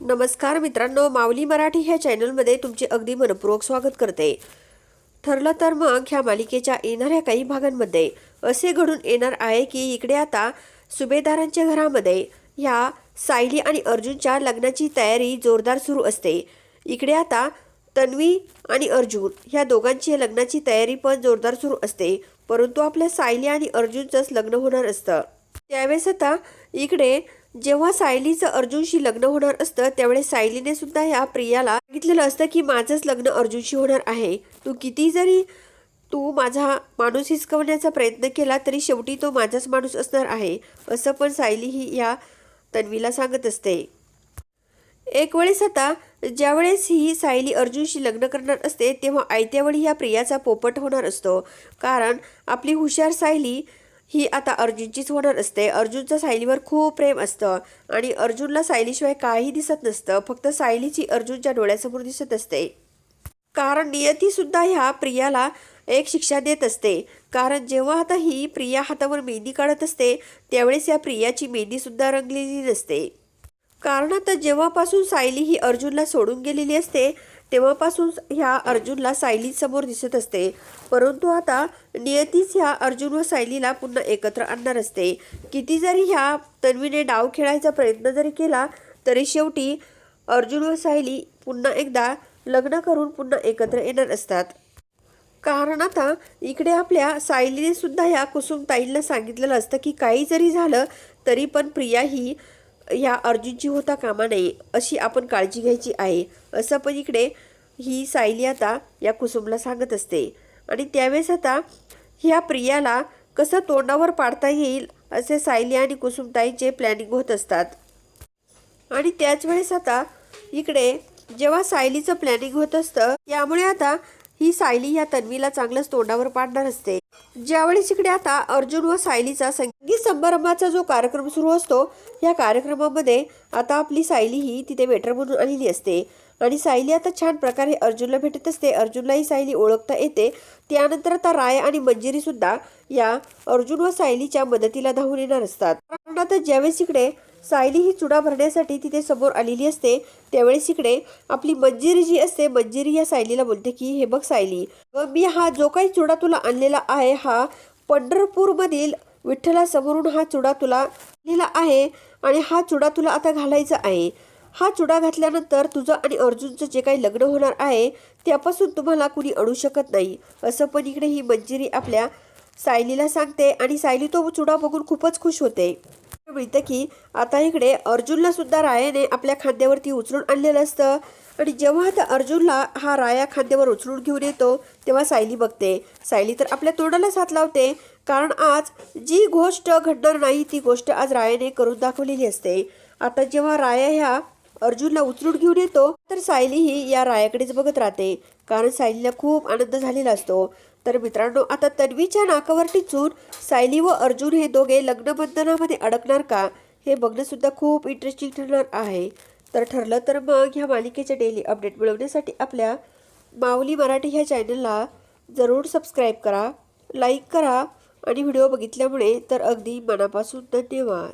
नमस्कार मित्रांनो माऊली मराठी ह्या चॅनलमध्ये तुमचे अगदी मनपूर्वक स्वागत करते. ठरलं तर मग ह्या मालिकेच्या येणाऱ्या काही भागांमध्ये असे घडून येणार आहे की इकडे आता सुभेदारांच्या घरामध्ये ह्या सायली आणि अर्जुनच्या लग्नाची तयारी जोरदार सुरू असते. इकडे आता तन्वी आणि अर्जुन ह्या दोघांची लग्नाची तयारी पण जोरदार सुरू असते परंतु आपल्या सायली आणि अर्जुनचंच लग्न होणार असतं. त्यावेळेस आता इकडे जेव्हा सायलीचं अर्जुनशी लग्न होणार असतं त्यावेळेस सायलीने सुद्धा या प्रियाला सांगितलेलं असतं की माझंच लग्न अर्जुनशी होणार आहे. तू किती जरी तू माझा माणूस हिसकवण्याचा प्रयत्न केला तरी शेवटी तो माझाच माणूस असणार आहे. असं पण सायली ही या तन्वीला सांगत असते. एक वेळेस आता ज्यावेळेस ही सायली अर्जुनशी लग्न करणार असते तेव्हा आयत्यावेळी या प्रियाचा पोपट होणार असतो. कारण आपली हुशार सायली ही आता अर्जुनचीच होणार असते. अर्जुनचं सायलीवर खूप प्रेम असतं. आणि अर्जुनला सायलीशिवाय काही दिसत नसतं. फक्त सायलीची अर्जुनच्या डोळ्यासमोर दिसत असते. कारण नियतीसुद्धा ह्या प्रियाला एक शिक्षा देत असते. कारण जेव्हा आता ही प्रिया हातावर मेहंदी काढत असते त्यावेळेस या प्रियाची मेहंदीसुद्धा रंगलेली नसते. कारण आता जेव्हापासून सायली ही अर्जुनला सोडून गेलेली असते तेव्हापासून ह्या अर्जुनला सायलीसमोर दिसत असते. परंतु आता नियतीच ह्या अर्जुन व सायलीला पुन्हा एकत्र आणणार असते. किती जरी ह्या तन्वीने डाव खेळायचा प्रयत्न जरी केला तरी शेवटी अर्जुन व सायली पुन्हा एकदा लग्न करून पुन्हा एकत्र येणार असतात. कारण आता इकडे आपल्या सायलीने सुद्धा ह्या कुसुमताईंना सांगितलेलं असतं की काही जरी झालं तरी पण प्रिया ही ह्या अर्जुनची होता कामा नये अशी आपण काळजी घ्यायची आहे. असं पण इकडे ही सायली आता या कुसुमला सांगत असते. आणि त्यावेळेस आता ह्या प्रियाला कसं तोंडावर पाडता येईल असे सायली आणि कुसुमताईंचे प्लॅनिंग होत असतात. आणि त्याच वेळेस आता इकडे जेव्हा सायलीचं प्लॅनिंग होत असतं यामुळे आता ही सायली ह्या तन्वीला चांगलंच तोंडावर पाडणार असते. ज्यावेळेस इकडे आता अर्जुन व सायलीचा संगीत समारंभाचा जो कार्यक्रम सुरू असतो या कार्यक्रमामध्ये आता आपली सायली ही तिथे वेटर म्हणून आलेली असते. आणि सायली आता छान प्रकारे अर्जुनला भेटत असते. अर्जुनलाही सायली ओळखता येते. त्यानंतर आता राय आणि मंजिरी सुद्धा या अर्जुन व सायलीच्या मदतीला धावून येणार असतात. कारण आता ज्यावेळेस इकडे सायली ही चुडा भरण्यासाठी तिथे समोर आलेली असते. त्यावेळेस इकडे आपली मंजिरी जी असते मंजिरी या सायलीला बोलते की हे बघ सायली व मी हा जो काही चुडा तुला आणलेला आहे हा पंढरपूरमधील विठ्ठलासमोरून हा चुडा तुला दिलेला आहे आणि हा चुडा तुला आता घालायचा आहे. हा चुडा घातल्यानंतर तुझं आणि अर्जुनचं जे काही लग्न होणार आहे त्यापासून तुम्हाला कुणी अडू शकत नाही. असं पण इकडे ही मंजिरी आपल्या सायलीला सांगते आणि सायली तो चुडा बघून खूपच खुश होते. मिळतं की आता इकडे अर्जुनला सुद्धा रायाने आपल्या खांद्यावरती उचलून आणलेलं असतं. आणि जेव्हा आता अर्जुनला हा राया खांद्यावर उचलून घेऊन येतो तेव्हा सायली बघते. सायली तर आपल्या तोंडालाच हात लावते. कारण आज जी गोष्ट घडणार नाही ती गोष्ट आज रायाने करून दाखवलेली असते. आता जेव्हा राया ह्या अर्जुनला उचलून घेऊन येतो तर सायली ही या रायाकडेच बघत राहते. कारण सायलीला खूप आनंद झालेला असतो. तर मित्रांनो आता तन्वीच्या नाकावर चून सायली व अर्जुन हे दोघे लग्नबंधनामध्ये अडकणार का हे बघणंसुद्धा खूप इंटरेस्टिंग ठरणार आहे. तर ठरलं तर मग ह्या मालिकेचे डेली अपडेट मिळवण्यासाठी आपल्या माऊली मराठी ह्या चॅनलला जरूर सबस्क्राईब करा लाईक करा आणि व्हिडिओ बघितल्यामुळे तर अगदी मनापासून धन्यवाद.